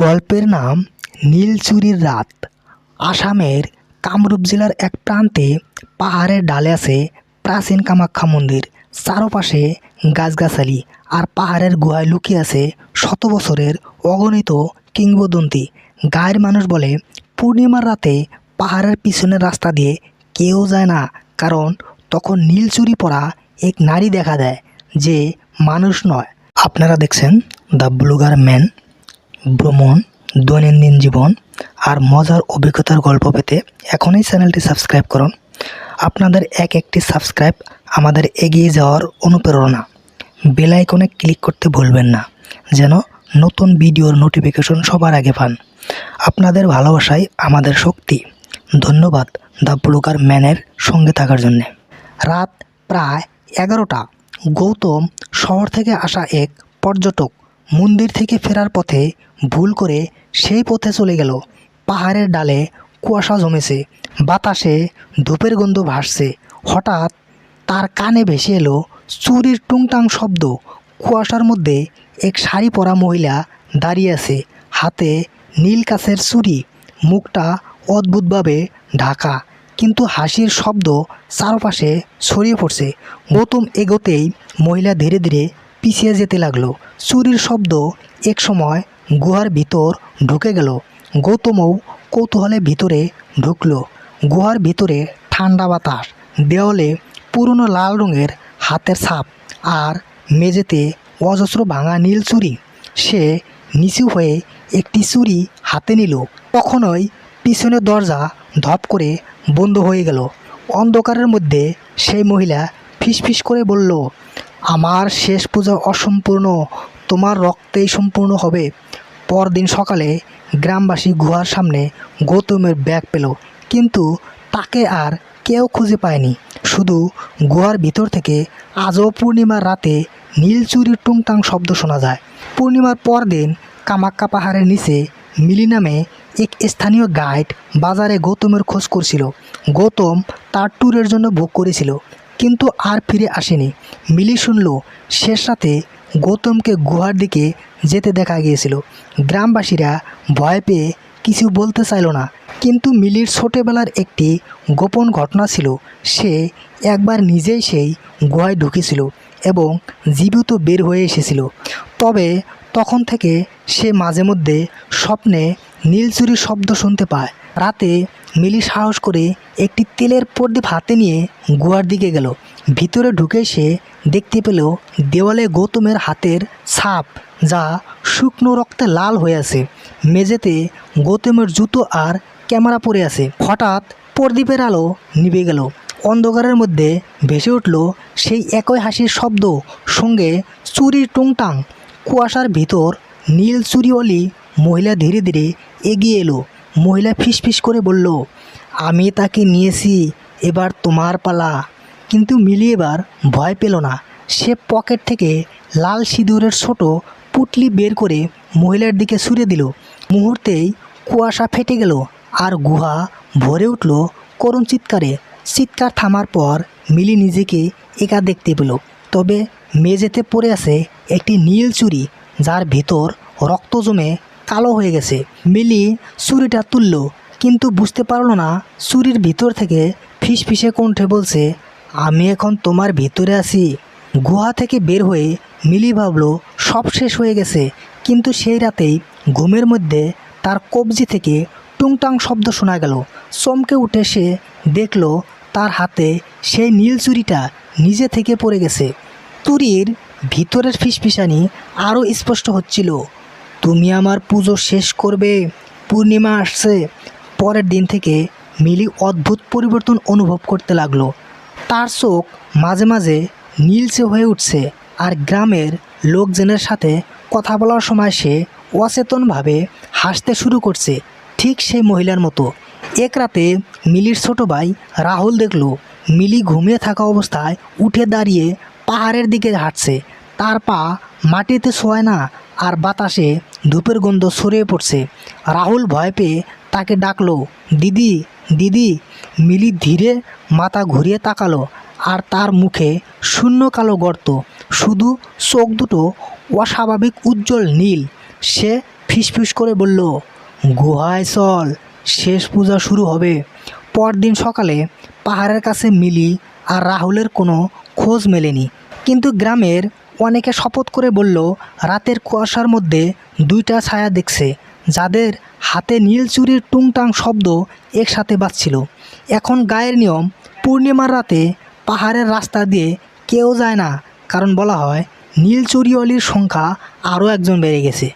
গল্পের নাম নীলচুরির রাত। আসামের কামরূপ জেলার এক প্রান্তে পাহাড়ের ডালে আছে প্রাচীন কামাখ্যা মন্দির। চারপাশে গাছগাছালি আর পাহাড়ের গুহায় লুকিয়ে আছে শত বছরের অগণিত কিংবদন্তি। গায়ের মানুষ বলে পূর্ণিমার রাতে পাহাড়ের পিছনের রাস্তা দিয়ে কেউ যায় না, কারণ তখন নীলচুরি পরা এক নারী দেখা দেয়, যে মানুষ নয়। আপনারা দেখছেন দ্য ব্লুগার ম্যান। ভ্রমণ, দৈনন্দিন জীবন আর মজার অভিজ্ঞতার গল্প পেতে এখনই চ্যানেলটি সাবস্ক্রাইব করুন। আপনাদের এক একটি সাবস্ক্রাইব আমাদের এগিয়ে যাওয়ার অনুপ্রেরণা। বেল আইকনে ক্লিক করতে ভুলবেন না, যেন নতুন ভিডিওর নোটিফিকেশন সবার আগে পান। আপনাদের ভালোবাসাই আমাদের শক্তি। ধন্যবাদ দ্য ব্লুকার ম্যানের সঙ্গে থাকার জন্যে। রাত প্রায় এগারোটা। গৌতম শহর থেকে আসা এক পর্যটক মন্দির থেকে ফেরার পথে ভুল করে সেই পথে চলে গেল। পাহাড়ের ডালে কুয়াশা জমেছে, বাতাসে ধূপের গন্ধ ভাসছে। হঠাৎ তার কানে ভেসে এলো চুরির টুংটাং শব্দ। কুয়াশার মধ্যে এক শাড়ি পরা মহিলা দাঁড়িয়ে আছে, হাতে নীল কাছের চুরি মুখটা অদ্ভুতভাবে ঢাকা, কিন্তু হাসির শব্দ চারপাশে ছড়িয়ে পড়ছে। গৌতম এগোতেই মহিলা ধীরে ধীরে পিছিয়ে যেতে লাগল। চুরির শব্দ এক সময় গুহার ভিতর ঢুকে গেল। গৌতমও কৌতূহলে ভিতরে ঢুকলো। গুহার ভিতরে ঠান্ডা বাতাস, দেওয়ালে পুরনো লাল রঙের হাতের ছাপ আর মেঝেতে অজস্র ভাঙা নীল চুরি। সে নিচু হয়ে একটি চুরি হাতে নিল। তখনই পিছনের দরজা ধপ করে বন্ধ হয়ে গেল। অন্ধকারের মধ্যে সেই মহিলা ফিসফিস করে বলল আমার শেষ পূজা অসম্পূর্ণ, তোমার রক্তেই সম্পূর্ণ হবে। পরদিন সকালে গ্রামবাসী গুহার সামনে গৌতমের ব্যাগ পেল, কিন্তু তাকে আর কেউ খুঁজে পায়নি। শুধু গুহার ভিতর থেকে আজও পূর্ণিমার রাতে নীলচুরির টুংটাং শব্দ শোনা যায়। পূর্ণিমার পরদিন কামাক্কা পাহাড়ের নিচে মিলি নামে এক স্থানীয় গাইড বাজারে গৌতমের খোঁজ করছিল। গৌতম তার ট্যুরের জন্য বুক করেছিল। কিন্তু আর ফিরে আসেনি। মিলি শুনল শেষ রাতে গৌতমকে গুহার দিকে যেতে দেখা গিয়েছিল। গ্রামবাসীরা ভয় পেয়ে কিছু বলতে চাইল না। কিন্তু মিলির ছোটোবেলার একটি গোপন ঘটনা ছিল, সে একবার নিজেই সেই গুহায় ঢুকেছিল এবং জীবিত বের হয়ে এসেছিল। তবে তখন থেকে সে মাঝে মধ্যে স্বপ্নে নীলচুরির শব্দ শুনতে পায়। রাতে মিলি সাহস করে একটি তেলের প্রদীপ হাতে নিয়ে গুহার দিকে গেল। ভিতরে ঢুকে সে দেখতে পেল দেওয়ালে গৌতমের হাতের ছাপ, যা শুকনো রক্তে লাল হয়ে আছে। মেঝেতে গৌতমের জুতো আর ক্যামেরা পড়ে আছে। হঠাৎ প্রদীপের আলো নিভে গেল। অন্ধকারের মধ্যে ভেসে উঠল সেই একই হাসির শব্দ সঙ্গে চুরির টুংটাং। কুয়াশার ভিতর নীল চুরিওয়ালি মহিলা ধীরে ধীরে এগিয়ে এলো। মহিলা ফিসফিস করে বলল, আমি তাকে নিয়েছি, এবার তোমার পালা। কিন্তু মিলি এবার ভয় পেল না। সে পকেট থেকে লাল সিঁদুরের ছোট পুটলি বের করে মহিলার দিকে ছুঁড়ে দিল। মুহূর্তেই কুয়াশা ফেটে গেল আর গুহা ভরে উঠল করুণ চিৎকারে। চিৎকার থামার পর মিলি নিজেকে একা দেখতে পেল। তবে মেঝেতে পড়ে আছে একটি নীল চুরি যার ভিতর রক্ত জমে কালো হয়ে গেছে। মিলি চুরিটা তুলল, কিন্তু বুঝতে পারল না চুরির ভিতর থেকে ফিসফিসে কণ্ঠে বলছে, আমি এখন তোমার ভিতরে আছি। গুহা থেকে বের হয়ে মিলি ভাবলো, সব শেষ হয়ে গেছে, কিন্তু সেই রাতেই ঘুমের মধ্যে তার কবজি থেকে টুংটাং শব্দ শোনা গেল। চমকে উঠে সে দেখল তার হাতে সেই নীল চুরিটা নিজে থেকে পড়ে গেছে। তুরির ভিতরের ফিসফিসানি আরও স্পষ্ট হচ্ছিল। তুমি আমার পুজো শেষ করবে, পূর্ণিমা আসছে। পরের দিন থেকে মিলি অদ্ভুত পরিবর্তন অনুভব করতে লাগল। তার চোখ মাঝে মাঝে নীলচে হয়ে উঠছে আর গ্রামের লোকজনের সাথে কথা বলার সময় সে অচেতনভাবে হাসতে শুরু করছে, ঠিক সেই মহিলার মতো। এক রাতে মিলির ছোট ভাই রাহুল দেখল, মিলি ঘুমিয়ে থাকা অবস্থায় উঠে দাঁড়িয়ে পাহাড়ের দিকে হাঁটছে। তার পা মাটিতে শোয় না আর বাতাসে ধূপের গন্ধ ছড়িয়ে পড়ছে। রাহুল ভয় পেয়ে তাকে ডাকলো, দিদি দিদি। মিলি ধীরে মাথা ঘুরিয়ে তাকালো আর তার মুখে শূন্য কালো গর্ত। শুধু চোখ দুটো অস্বাভাবিক উজ্জ্বল নীল। সে ফিসফিস করে বলল, গুহায় চল, শেষ পূজা শুরু হবে। পরদিন সকালে পাহাড়ের কাছে মিলি আর রাহুলের কোনো খোঁজ মেলেনি। কিন্তু গ্রামের অনেকে শপথ করে বলল, রাতের কুয়াশার মধ্যে দুইটা ছায়া দেখছে, যাদের হাতে নীল চুরির টুংটাং শব্দ একসাথে বাজছিল। এখন গায়ের নিয়ম, পূর্ণিমার রাতে পাহাড়ের রাস্তা দিয়ে কেউ যায় না, কারণ বলা হয়, নীল চুরিওয়ালির সংখ্যা আরও একজন বেড়ে গেছে।